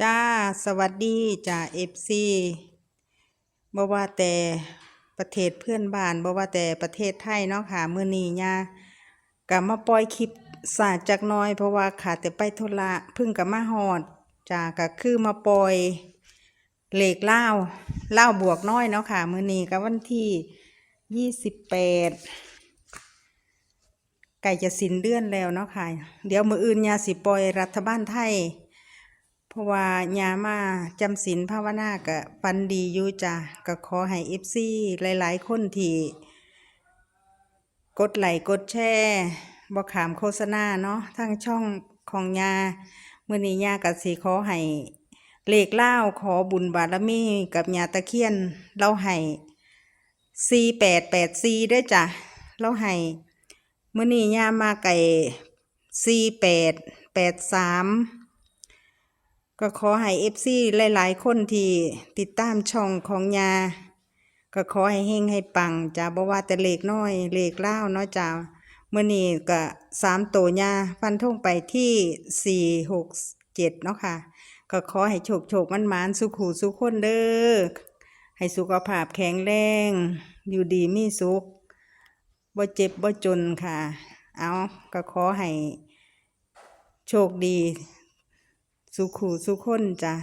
จ้าสวัสดีจ้าเอฟซีบ่ว่าแต่ประเทศเพื่อนบ้านบ่ว่าแต่ประเทศไทยเนาะค่ะมื้อนี้ย่ากะมาปล่อยคลิปสาจักน้อย เพราะว่าขาดแต่ไปธุระพิ่งกะมาฮอดจ้าก็คือมาปล่อยเหล็กเล่าเล่าบวกน้อยเนาะค่ะมื้อนี้ก็วันที่ยี่สิบแปดไก่จะสินเดือนแล้วเนาะค่ะ เดี๋ยวมืออื่นยาสิปล่อยรัฐบาลไทย เพราะว่ายามาจำศีลภาวนาก็ฟันดีอยู่จ้ะก็ขอให้เอฟซีหลายๆ คนที่กดไลค์กดแชร์บ่ขามโฆษณาเนาะทางช่องของยามื้อนี้ยาก็สิขอให้เลขเล่าขอบุญบารมีกับยาตะเคียน เราให้4884ด้วยจ้ะเราให้มื่อนี้ยามาไก่สี่แปดแปดสาม ก็ขอให้เอฟซีหลาย ๆ คนที่ติดตามช่องของยา ก็ขอให้เฮงให้ปังจ้าบ่ว่าแต่เลขน้อยเลขเล่าเนาะจ้าเมื่อนี้ก็สามตัวยาฟันทงไปที่สี่หกเจ็ดเนาะค่ะ ก็ขอให้โชคโชคมันมานสุขูสุขคนเด้อให้สุขภาพแข็งแรง อยู่ดีมีสุขบ่เจ็บบ่จนค่ะ เอาก็ขอให้โชคดี สุขูสุขคนจ้ะ